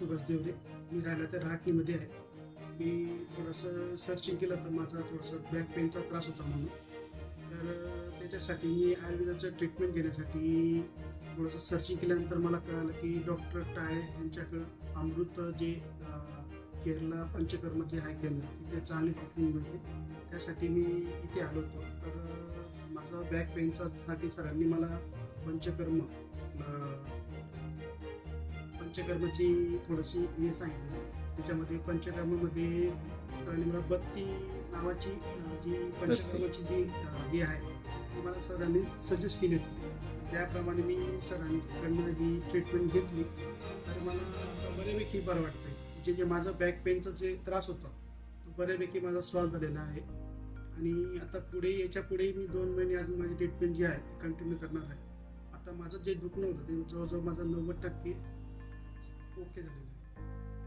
मी राहिला तर राहटणीमध्ये आहे. मी थोडंसं सर्चिंग केलं तर माझा थोडंसं बॅक पेनचा त्रास होता म्हणून. तर त्याच्यासाठी मी आयुर्वेदाचं ट्रीटमेंट घेण्यासाठी थोडंसं सर्चिंग केल्यानंतर मला कळालं की डॉक्टर टाळे यांच्याकडं अमृत जे केरला पंचकर्म जे आहे केंद्र तिथे चांगली ट्रीटमेंट मिळते. त्यासाठी मी इथे आलो होतो. तर माझा बॅक पेनचा साठी सरांनी मला पंचकर्म पंचकर्माची थोडीशी हे सांगितली. त्याच्यामध्ये पंचकर्मामध्ये मला बत्ती नावाची जी पंचकर्माची जी हे आहे ती मला सरांनी सजेस्ट केली होती. त्याप्रमाणे मी सरांकडनं जी ट्रीटमेंट घेतली तर मला बऱ्यापैकी बरं वाटतं जे जे माझा बॅक पेनचा जे त्रास होता तो बऱ्यापैकी माझा सॉल्व्ह झालेला आहे. आणि आता पुढे याच्यापुढे मी दोन महिने अजून माझी ट्रीटमेंट जी आहे ती कंटिन्यू करणार आहे. आता माझं जे दुखणं होतं ते जवळजवळ माझं नव्वद टक्के 5개 정도